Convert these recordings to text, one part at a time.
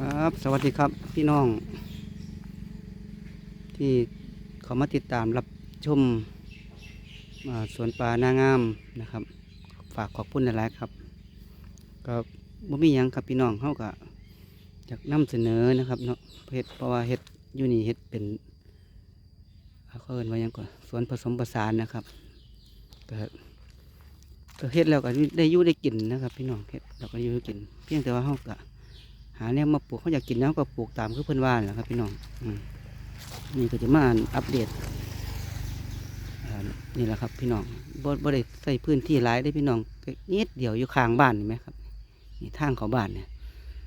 ครับ สวัสดีครับพี่น้อง ที่เขามาติดตามรับชมสวนป่านางามนะครับ ฝากขอบคุณหลายๆครับก็บ่มียังครับพี่น้องเขาก็อยากนำเสนอนะครับเนาะเฮ็ดเพราะว่าเฮ็ดอยู่นี่เฮ็ดเป็นเขาเอิ้นว่าหยังก่อนสวนผสมผสานนะครับก็เฮ็ดแล้วก็ได้ยู่ได้กินนะครับ พี่น้องเฮ็ดแล้วก็ยู่ได้กิน เพียงแต่ว่าเขาก็ หาแนวมาปลูกเขาอยากกินแล้วก็ปลูกตามคือเพื่อนว่านแหละครับพี่น้องอืมนี่ก็จะมาอัปเดตนี่แหละครับพี่น้องบ่บ่ได้ใส่พื้นที่หลายได้พี่น้องนิดเดียวอยู่ข้างบ้านเห็นไหมครับนี่ทางเขาบ้านเนี่ย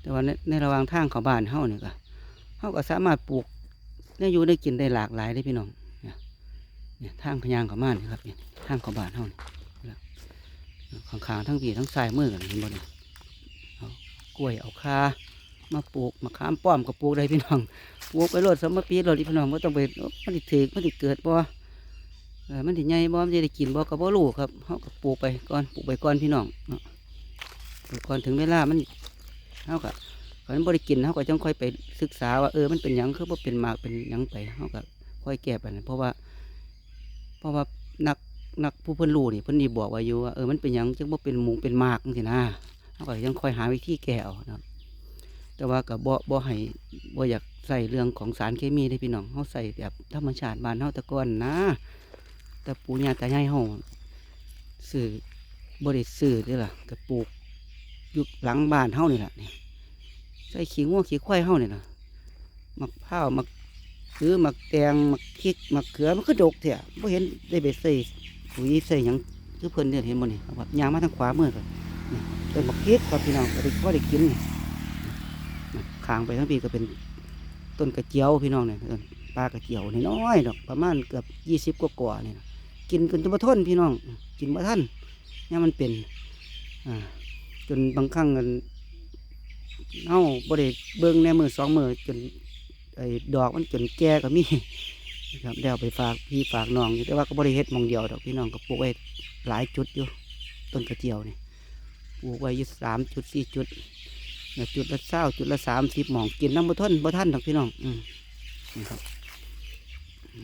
แต่ว่าในระหว่างทางเขาบ้านเฮาเนี่ยก็เฮาก็สามารถปลูกได้อยู่ได้กินได้หลากหลายได้พี่น้องเนี่ยทางขยางเขาบ้านนี่ครับเนี่ยทางเขาบ้านเฮานี่นะข้างๆทั้งพี่ทั้งซ้ายมือกันเห็นบ่เนี่ยเอากล้วยเอาคา มาปลูกมะขามป้อมก็ปลูกได้พี่น้องปลูกไปโลดสมปีโลดพี่น้องไม่ต้องไปมันติถือมันติเกิดบ่มันติใหญ่บ่มันจะได้กินบ่ก็บ่รู้ครับเขาก็ปลูกไปก่อนปลูกไปก่อนพี่น้องปลูกก่อนถึงเวลามันเขาก็ก่อนบ่ได้กินเขาก็จังค่อยไปศึกษาว่าเออมันเป็นยังคือบ่เป็นมากเป็นยังไปเขาก็ค่อยแก้ไปเพราะว่า เพราะว่านักนักผู้เพิ่นรู้นี่เพิ่นนี่บอกว่าอยู่ว่าเออมันเป็นยังจังบ่เป็นหมูเป็นมากจังซี่นะเขาก็ยังค่อยหาวิธีแก้เอานะครับ แต่ว่ากับบ่บ่ให้บ่อยากใส่เรื่องของสารเคมีได้พี่น้องเฮาใส่แบบธรรมชาติบ้านเฮาตะก่อนนะแต่ปู่ย่าตายายเฮาซื้อบ่ได้ซื้อเด้อล่ะก็ปลูกอยู่หลังบ้านเฮานี่ล่ะนี่ใส่ขี้งัวขี้ควายเฮานี่ล่ะมักพร้าวมักคือมักแตงมักพริกมักเขือมันก็ดกแท้บ่เห็นได้ไปใส่ปุ๋ยใส่หยังคือเพิ่นเนี่ยเห็นบ่นี่ครับยางมาทางขวามือก็นี่ต้นมักพริกครับพี่น้องก็ได้พอได้กินนี่ ข้างไปทั้งปีก็เป็นต้นกระเจียวพี่น้องเนี่ยต้นปลากระเจียวน้อยดอกประมาณเกือบยี่สิบกว่าๆเนี่ยกินกันจนมาทนพี่น้อง กินมาท่านเนี่ยมันเป็นอ่าจนบางครั้งกันเอ้าบริเบิ้งในมือสองมือจนไอ้ดอกมันจนแก่ก็มีนะครับเดี๋ยวเอาไปฝากพี่ฝากน้องอยู่แต่ว่าก็บริเฮ็ดมองเดียวดอกพี่น้องก็ปลูกไว้หลายจุดอยู่ต้นกระเจียวนี่ปลูกไว้ยู่สามจุดสี่จุด จุดละเศร้าจุดละสามสิบหมองกินน้ำบ่ทนบ่ท่านดอกพี่น้องอืมนี่ครับ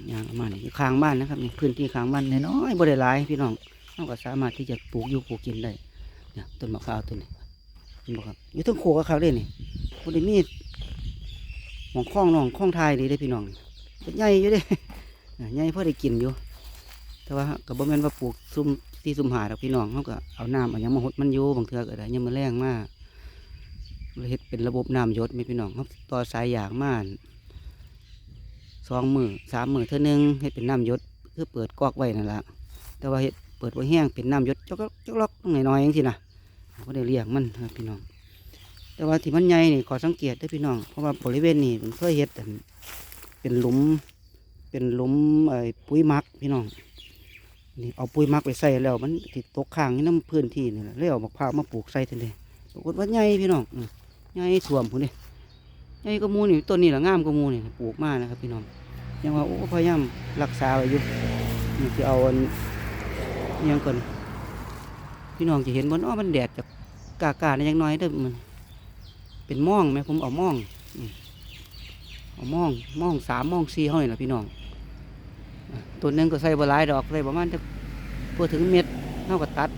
อย่างเอามานี่อยู่ข้างบ้านนะครับพื้นที่ข้างบ้านน้อยๆบ่ได้หลายพี่น้องเราก็สามารถที่จะปลูกอยู่ปลูกกินได้เนี่ยต้นมะพร้าวต้นนี้เห็นบ่ครับอยู่ทั้งโคกับเขาเลยนี่บ่ได้มีหมองคล้องน้องคล้องทายดีได้พี่น้องเป็นใหญ่อยู่เด้อ่าใหญ่พอได้กินอยู่ แต่ว่าก็บ่แม่นว่าปลูกซุ่มที่ซุ่มหาดอกพี่น้องเขาก็เอาน้ำเอาหยังมาหดมันอยู่บางเทือก็ได้ยังมาแรงมาก เราเฮ็ดเป็นระบบน้ำยศไหมพี่น้องครับต่อสายยางมานสองมือสามมือเท่านึงเฮ็ดเป็นน้ำยศคือเปิดกอกไว้นั่นแหละแต่ว่าเฮ็ดเปิดไว้แห้งเป็นน้ำยศจอกจอกล็อกหน่อยๆอย่างที่นะก็ได้เลี้ยงมันครับพี่น้อง แต่ว่าที่มันใหญ่นี่ขอสังเกตด้วยพี่น้องเพราะว่าบริเวณนี้ผมเคยเฮ็ดเป็นหลุม เป็นหลุมไอ้ปุ๋ยมักพี่น้องนี่เอาปุ๋ยมักไปใส่แล้วมันติดตกค้างอยู่น้ำพื้นที่นี่แหละเลยเอามะพร้าวมาปลูกใส่ทันทีปรากฏว่าใหญ่พี่น้องอ ใหญ่สวมพุ่นนี่ใหญ่ก็มูนี่ต้นนี้ละงามก็มูนี่ปลูกมากนะครับพี่น้องยังว่าโอ้พยายามรักษาไว้อยู่นี่คือเอาอันยังก่อนพี่น้องจะเห็นบนอ้อมันแดดจากกากาในยังน้อยเด้อมันเป็นม่องไหมผมเอาม่องอมเอาม่องม่องสามม่องสี่ห้อยละพี่น้องต้นหนึงก็ใส่บลายดอกใส่ประมาณจะพอถึงเม็ดเท่ากับตัด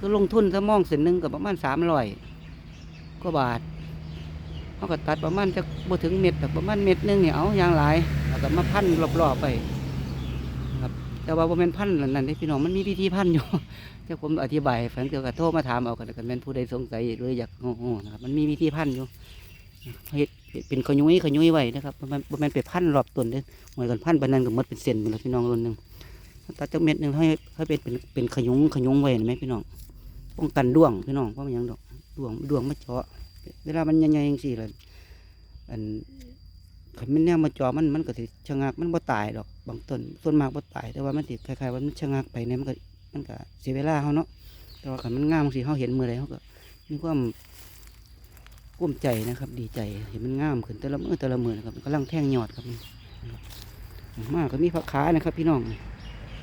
ก็ลงทุนถ้าม่องเส้นหนึ่งก็ประมาณสามร้อย ก็บาทเขาก็ตัดประมาณจะบ่ถึงเม็ดแต่ประมาณเม็ดหนึงเนี่ยเอาอย่างหลายแล้วก็มาพันรอบๆไปครับ แต่ว่าบ่แม่นพันนั่นนั่พี่น้องมันมีวิธีพันอยู่แต่ผมอธิบายให้ฟังเกี่ยวกับโทรมาถามเอากันกันแม่นผู้ใดสงสัยหรืออยากโอ้ๆนะครับมันมีวิธีพันอยู่เฮ็ดเป็นขยุ้ยขยุ้ยไว้นะครับบ่แมันบ่แม่นไปพันรอบต้นเด้เหมือนกันพันปานนั้นก็หมดเป็นเส้นไปแล้วพี่น้องรุ่นหนึ่งตัดจักเม็ดหนึ่งให้ให้เป็นเป็นขยุ้งขยุ้งไว้ไหมพี่น้องป้องกันด้วงพี่น้องเพราะมันยังดอก ดวงดวงมาเจาะ เวลามันใหญ่ๆอย่างสี่เลยอันขันมันแนวมาเจาะมันมันก็สิชะงักมันบ่ตายดอกบางต้นส่วนมากบ่ตาย แต่ว่ามันติคล้ายๆว่ามันชะงักไปเนี่ยมันก็มันก็เสียเวลาเขาเนาะแต่ว่าขันมันงามสิเขาเห็นมือใดเขาก็มีความกุ้มใจนะครับ ดีใจเห็นมันงามขึ้นแต่ละมือแต่ละมือนะครับกำลังแท่งยอดครับมากก็มีผักขานะครับ พี่น้อง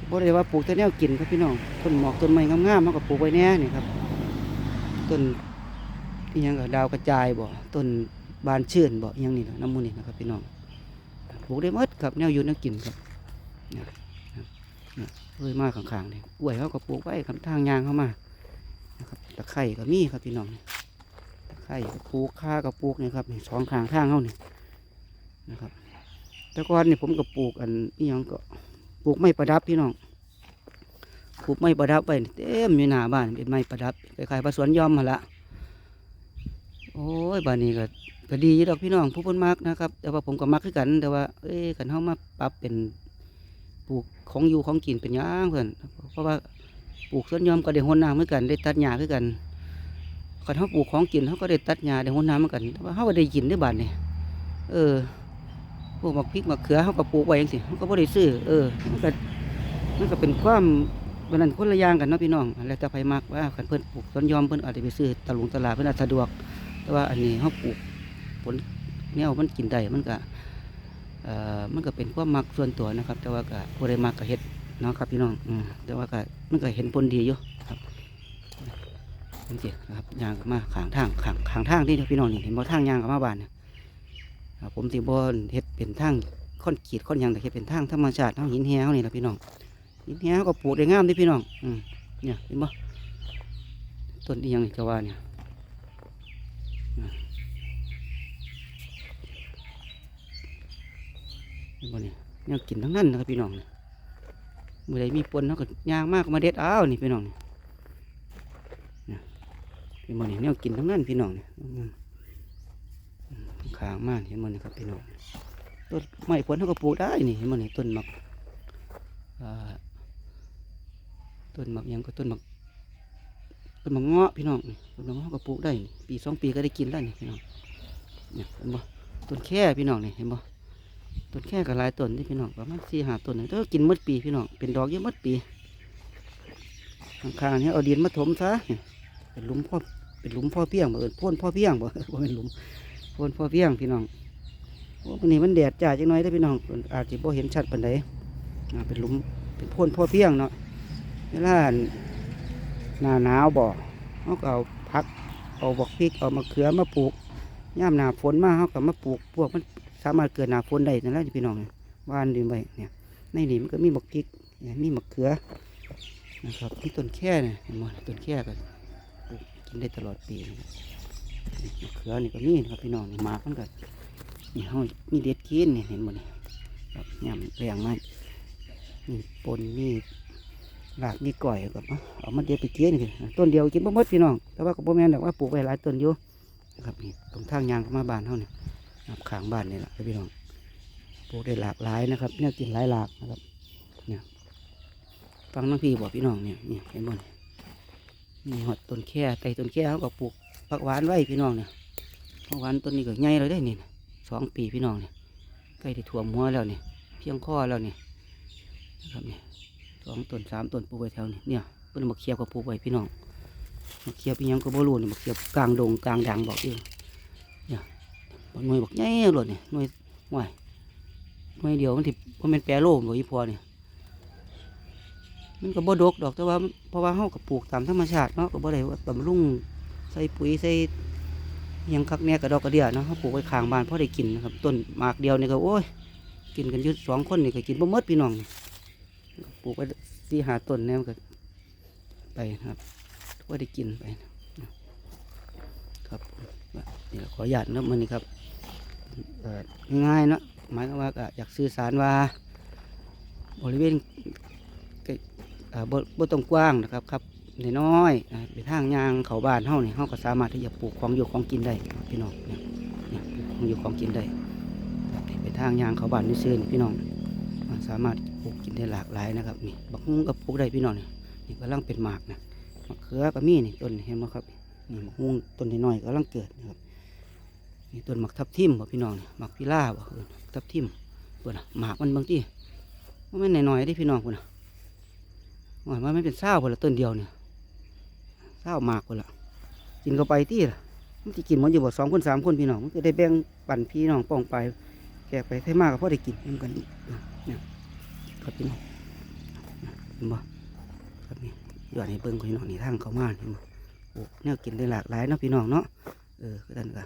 บ่ได้ว่าปลูกแต่แนวกินครับพี่น้องต้นหมอกต้นไม้งามๆเขาก็ปลูกไว้แน่นี่ครับต้น นี่ยังกับดาวกระจายบ่ต้นบานเชื่อนบ่อหยังนี่นะน้ำมูนี่นะครับพี่น้องปลูกได้หมดครับแนวอยู่แนวกินครับเนี่ยครับเนี่ยเลยมาข้างๆเนี่ยกล้วยเขาก็ปลูกไว้คำทางยางเข้ามานะครับตะไคร่ก็มีครับพี่น้องตะไคร่ก็ปลูกข้าก็ปลูกนี่ครับนี่สองข้างทางเขานี่นะครับ แต่ก่อนนี่ผมก็ปลูกอันนี้ยังก็ปลูกไม้ประดับพี่น้องปลูกไม้ประดับไปเต็มอยู่หน้าบ้านเป็นไม้ประดับคล้ายๆปลาสวนหยอมมาละ โอ้ยบ้านนี้ก็ก็ดียีดอกพี่น้องผู้พ้นมักนะครับ แต่ว่าผมก็มักคือกัน แต่ว่า เอ้ยกันเฮามาปรับเป็นปลูกของอยู่ของกินเป็นย่างเพื่อนเพราะว่าปลูกสวนยอมก็ได้หนน้ำเหมือนกัน ได้ตัดหญ้าคือนกันคันเฮาปลูกของกินเฮาก็ได้ตัดหญ้าได้หนน้ำเหมือนกันแต่ว่าเฮาก็ได้กินได้บาดนี่เออพวกมะพริกมะเขือเขาก็ปลูกไว้ยังสิเขาก็บ่ได้ซื้อเออมันก็มันก็เป็นความเป็นนั้นคนละย่างกันเนาะพี่น้องแล้วแต่ไผมักว่าคันเพิ่นปลูกต้นยอมเพิ่นอาจจะไปซื้อตะลุงตลาดเพิ่นอาจสะดวก แต่ว่าอันนี้เขาปลูกผลแนวมันกินได้มันก็มันก็เป็นความมักส่วนตัวนะครับ แต่ว่าก็ผู้ใดมักก็เฮ็ดเนาะครับพี่น้องอแต่ว่าก็มันก็เห็นผลดีอยู่ครับนี่สินะครับยางมาขางทางขางขางทางที่พี่น้องนี่เห็นบ่ทางยางกับมาบานเนี่ยผมสิบอลเฮ็ดเป็นทางค่อนขีดค่อนยังแต่เฮ็ดเป็นทางธรรมชาติทางหินแห้วนี่แหละพี่น้องหินแห้วก็ปลูกได้งามด้พี่น้องอืมเนี่ยเห็นบ่ต้นอีหยังนี่ก็ว่าเนี่ยอ่าเห็ นบ่เนี่ยแนวกินทั้งนั้นนะครับพี่น้องนี่มื่อใดมีปนเขาก็ยางมากมาเด็ดเอานี่พี่น้องนี่นี่ยเห็นบ่เนี่ยกินทั้งนั้นพี่น้องเนี่ยขางมากเห็นมันนี่ครับพี่น้องต้นไม้ผลเขาก็ปลูกได้นี่เห็นมันนี่ต้นหมักต้นหมักยังก็ต้นหมักต้นหมักเงาะพี่น้องต้นหมักเงาะก็ปลูกได้ปีสองปีก็ได้กินแล้วนี่พี่น้องเนี่ยเห็นบ่ต้นแค่พี่น้องนี่เห็นบ่ ต้นแค่ก็หลายต้นนี่พี่น้องประมาณสี่หาต้นนี่แต่ว่ากินมดปีพี่น้องเป็นดอกเยอะมดปีข้างๆนี่เอาดินมาถมซะเป็นหลุมพ่อเป็นหลุมพ่อเพียงบ่เอิญพ่นพ่อเพียงบ่บ่เป็นหลุมโพนพ่อเพียงพี่น้องวันนี้มันแดดจ้าจังน้อยได้พี่น้องอาจจะบ่เห็นชัดปานใดเป็นหลุมเป็นโพนพ่อเพียงเนาะเวลาหน้าหนาวบ่เขาก็เอาพักเอาบอกพริกเอามะเขือมาปลูกย่ามหน้าฝนมาเขาก็มาปลูกพวกมัน สามารถเกิดหนาฝนได้นั่นแหละพี่น้องว่านดีไว้เนี่ยในนี่มันก็มีบักพริกเนี่ยมีมะเขือนะครับมีต้นแค่เนี่ยเห็นบ่ต้นแค่ก็ปลูกกินได้ตลอดปีนะครับมะเขือนี่ก็มีนะครับพี่น้องนี่หมากมันก็นี่เฮามีเด็ดกินเนี่ยเห็นบ่นี่ครับยำแรงมากนี่ปนนี่หลากนี่ก่อยกับเอามาเด็ดไปเกี้ยนี่ต้นเดียวกินบ่หมดพี่น้องแต่ว่าก็บ่แม่นดอกว่าปลูกไว้หลายต้นอยู่นะครับนี่ตรงทางยางเข้ามาบานเฮานี่ นะครับข้างบ้านนี่แหละพี่น้องปลูกได้หลากหลายนะครับเนี่ยกินหลายหลากนะครับเนี่ยฟังน้องพี่บอกพี่น้องเนี่ยเนี่ยเห็นบ่นี่นี่หอดต้นแค่ไต่ต้นแค่เขาก็ปลูกผักหวานไว้พี่น้องเนี่ยผักหวานต้นนี้ก็ใหญ่แล้วได้นี่นะสองปีพี่น้องเนี่ยใกล้ที่ถ่วมหัวแล้วเนี่ยเพียงข้อแล้วเนี่ยนะครับเนี่ยสองต้นสามต้นปลูกไว้แถวนี้เนี่ยเป็นมะเขียบก็ปลูกไว้พี่น้องมะเขียบอีหยังก็บ่รู้เนี่ยมะเขียบกลางดงกลางดังบอกเอง หน่วยบอกใหญ่เลยเนี่ยหน่วยหน่วยหน่วยเดียวมันที่มันเป็นแปรโลมบอกอีพอเนี่ยมันก็บ่ดกดอกแต่ว่าเพราะว่าเฮาก็ปลูกตามธรรมชาติเนาะก็บ่ได้ว่าบำรุงใส่ปุ๋ยใส่ยังคักแน่กระดอกกระเดียเนาะเขาปลูกไว้ข้างบ้านเพอได้กินนะครับต้นหมากเดียวนี่ก็โอ้ยกินกันอยุดสองคนนี่ก็กินบ่มดพี่น้องปลูกไว้สี่หาต้นแนวก็ไปนะครับพอได้กินไป ครับนี่ขออนุญาตนะมันนี่ครับ ง่ายเนาะหมายความว่าก็อยากสื่อสารว่า บริเวณบ่บ่ต้องกว้างนะครับครับน้อยๆเป็นทางยางเขาบ้านเฮานี่เฮาก็สามารถที่จะปลูกของอยู่ของกินได้พี่น้องเนี่ยเนี่ยปลูกของอยู่ของกินได้เป็นทางยางเขาบ้านนี่ซื่อนี่พี่น้องสามารถปลูกกินได้หลากหลายนะครับนี่บักฮุ้งก็ปลูกได้พี่น้องนี่นี่กำลังเป็นหมากนะมะเขือก็มีนี่ต้นเห็นไหมครับนี่บักฮุ้งต้นน้อยๆกำลังเกิดนะครับ นี่ต้นหมักทับทิมบ่พี่น้องนี่หมักพิล่าบ่ทับทิมเปิดหมากมันบางที่มันไม่นน้อยๆได้พี่น้องพุ่นน่ะว่ามันไม่เป็นเศร้าพุ่นละต้นเดียวเนี่ยเศร้าหมากคนละกินเข้าไปที่ละมันที่กินมันอยู่บ่สองคนสามคนพี่น้องมันก็ได้แบ่งปั่นพี่น้องป้องไป แกไปให้มากก็พอได้กินเหมือนกันเนี่ยครับพี่น้องเห็นบ่ครับนี่ยอดให้เบิ่งพี่น้องนี่ทางเขามาเห็นบ่โอ้แนวกินได้หลากหลายเนาะพี่น้องเนาะเออก็นั่นก็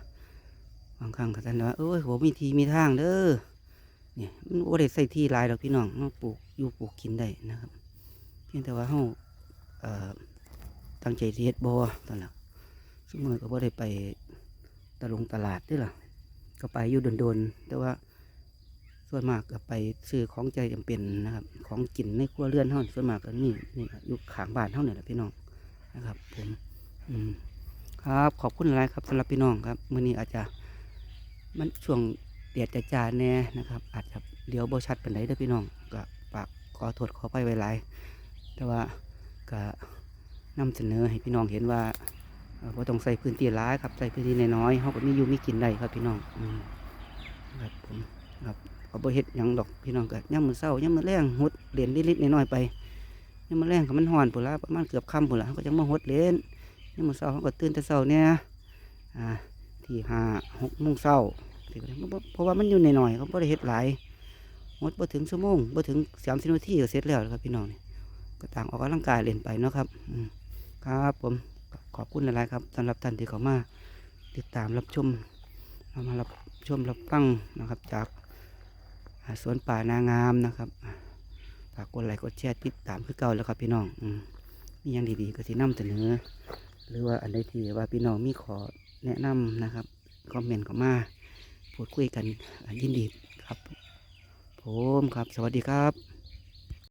บางครั้งก็ท่านว่าเอ้ยผมมีทีมีทางเด้อเนี่ยมันบ่ได้ใส่ที่ลายดอกพี่น้องเนาปลูกอยู่ปลูกกินได้นะครับ เพียงแต่ว่าเฮาเอ่อตั้งใจสิเฮ็ดบ่ตอนนั้นสมมือก็บ่ได้ไปตะลงตลาดด้อล่ะก็ไปอยู่โดนๆแต่ว่าส่วนมากก็ไปซื้อของใจจำเป็นนะครับ ของกินในครัวเรือนเฮาส่วนมากก็นี่นี่อยู่ขางบ้านเฮาเนี่ยแหละพี่น้องนะครับ ผม อืมครับขอบคุณหลายครับสำหรับพี่น้องครับมื้อนี้อาจจะ มันช่วงเดียดจะจาแน่นะครับ อาจจะเลี้ยวบ่ชัดเป็นไรเด้อพี่น้องก็ฝากขอโทษขอไปไว้หลายแต่ว่าก็นำเสนอให้พี่น้องเห็นว่าเอ่อบ่ต้องใส่พื้นที่หลายครับใส่พื้นที่น้อยๆเฮาก็มีอยู่มีกินได้ครับพี่น้องอืมครับผมครับก็บ่เฮ็ดหยังดอกพี่น้องก็ยามมื้อเช้ายามมื้อแลงหดเล่นนิดๆน้อยๆไปยามมื้อแลงก็มันร้อนพุ่นละประมาณเกือบค่ำพุ่นละเฮาก็จังมาหดเล่นยามมื้อเช้าเฮาก็ตื่นแต่เช้าเนี่ยอ่า ที่ห้าหกโมงเช้าเพราะว่ามันอยู่ในหน่อยๆเขาบ่ได้เฮ็ดหลายหมดบ่ถึงชั่วโมงบ่ถึงสามสิบนาทีก็เสร็จแล้วครับพี่น้องนี่ก็ต่างออกกำลังกายเล่นไปเนาะครับครับผมขอบคุณหลายๆครับสำหรับท่านที่เข้ามาติดตามรับชมเอามารับชมรับฟังนะครับ จากสวนป่านางามนะครับฝากกดไลค์กดแชร์ติดตามคือเก่าแล้วครับพี่น้องอมีอย่างดีๆก็สินำเสนอหรือว่าอันใดที่ว่าพี่น้องมีขอ แนะนำนะครับ คอมเมนต์เข้ามา พูดคุยกันยินดีครับ ผมครับ สวัสดีครับ